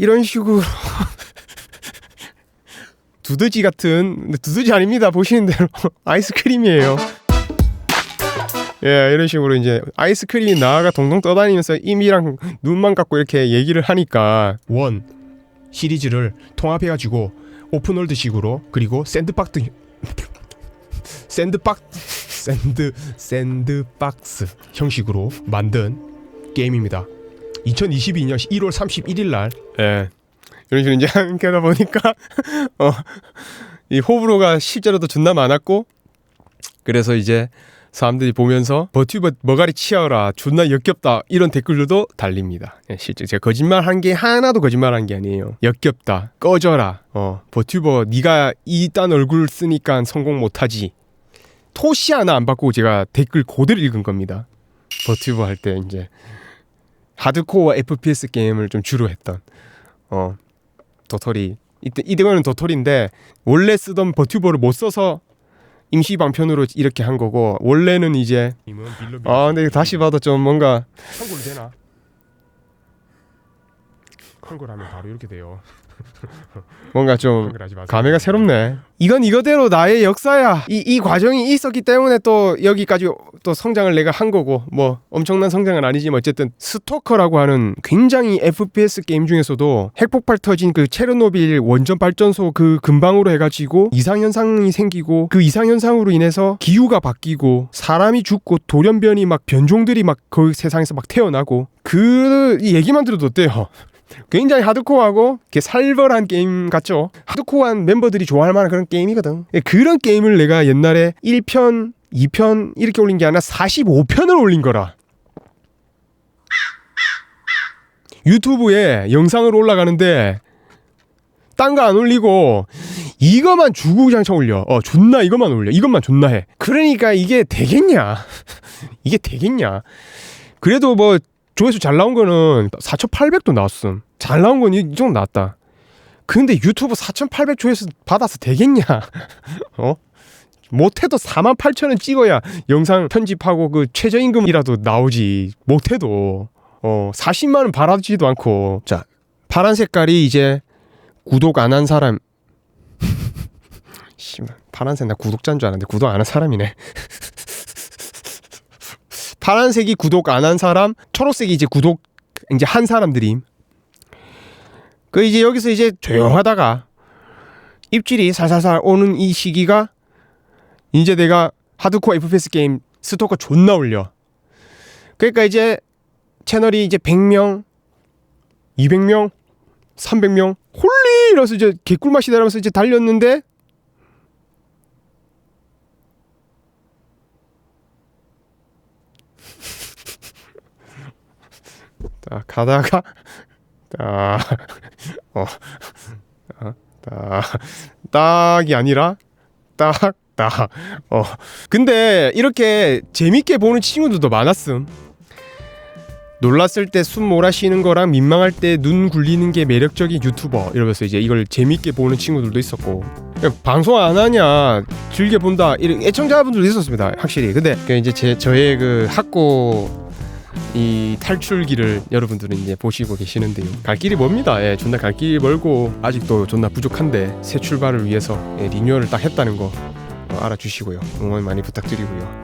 이런 식으로 두더지 같은 두더지 아닙니다 보시는 대로 아이스크림이에요 예 이런 식으로 이제 아이스크림이 나아가 동동 떠다니면서 임이랑 눈만 갖고 이렇게 얘기를 하니까 원 시리즈를 통합해가지고 오픈월드식으로 그리고 샌드박스 샌드박 샌드 샌드박스 형식으로 만든 게임입니다. 2022년 1월 31일 날 예. 이런 식으로 이제 하다 보니까 어, 이 호불호가 실제로도 존나 많았고 그래서 이제 사람들이 보면서 버튜버 머가리 치어라 존나 역겹다 이런 댓글들도 달립니다. 예, 실제 제가 거짓말 한 게 하나도 거짓말 한 게 아니에요. 역겹다 꺼져라 어 버튜버 네가 이딴 얼굴 쓰니까 성공 못하지 토시 하나 안 받고 제가 댓글 그대로 읽은 겁니다. 버튜버 할 때 이제 하드코어 FPS 게임을 좀 주로 했던 어 도토리 이때 이거는 도토리인데 원래 쓰던 버튜버를 못 써서 임시 방편으로 이렇게 한 거고 원래는 이제 아 근데 다시 봐도 좀 뭔가 한글 되나? 한글 하면 바로 이렇게 돼요. 뭔가 좀 감회가 새롭네. 이건 이거대로 나의 역사야. 이, 이 과정이 있었기 때문에 또 여기까지 또 성장을 내가 한 거고 뭐 엄청난 성장은 아니지만 어쨌든 스토커라고 하는 굉장히 FPS 게임 중에서도 핵폭발 터진 그 체르노빌 원전 발전소 그 근방으로 해가지고 이상 현상이 생기고 그 이상 현상으로 인해서 기후가 바뀌고 사람이 죽고 돌연변이 막 변종들이 막 그 세상에서 막 태어나고 그 얘기만 들어도 어때요? 굉장히 하드코어하고 이렇게 살벌한 게임 같죠. 하드코어한 멤버들이 좋아할 만한 그런 게임이거든. 예, 그런 게임을 내가 옛날에 1편, 2편 이렇게 올린 게 아니라 45편을 올린 거라. 유튜브에 영상을 올라가는데 딴 거 안 올리고 이거만 주구장창 올려. 어, 존나 이것만 올려. 이것만 존나 해. 그러니까 이게 되겠냐? 이게 되겠냐? 그래도 뭐 조회수 잘 나온 거는 4,800도 나왔음. 잘 나온 건 이 정도 나왔다. 근데 유튜브 4,800 조회수 받아서 되겠냐? 어? 못해도 4만 8천원 찍어야 영상 편집하고 그 최저임금이라도 나오지. 못해도 어 40만 원 받아주지도 않고. 자 파란 색깔이 이제 구독 안 한 사람. 파란색 나 구독자인 줄 알았는데 구독 안 한 사람이네. 파란색이 구독 안 한 사람, 초록색이 이제 구독 이제 한 사람들임. 그 이제 여기서 이제 조용하다가 입질이 살살살 오는 이 시기가 이제 내가 하드코어 FPS 게임 스토커 존나 올려. 그러니까 이제 채널이 이제 100명, 200명, 300명, 홀리 이러면서 이제 개꿀맛이 나면서 이제 달렸는데 딱 가다가 딱 어, 어, 딱 딱이 아니라 딱 딱. 어. 근데 이렇게 재밌게 보는 친구들도 많았음. 놀랐을 때 숨 몰아쉬는 거랑 민망할 때 눈 굴리는 게 매력적인 유튜버 이러면서 이제 이걸 재밌게 보는 친구들도 있었고 방송 안 하냐 즐겨 본다 이런 애청자분들도 있었습니다 확실히 근데 그 이제 제 저의 그 학고 이 탈출기를 여러분들은 이제 보시고 계시는데요. 갈 길이 멉니다. 예, 존나 갈 길이 멀고 아직도 존나 부족한데 새 출발을 위해서 예, 리뉴얼을 딱 했다는 거 어, 알아주시고요. 응원 많이 부탁드리고요.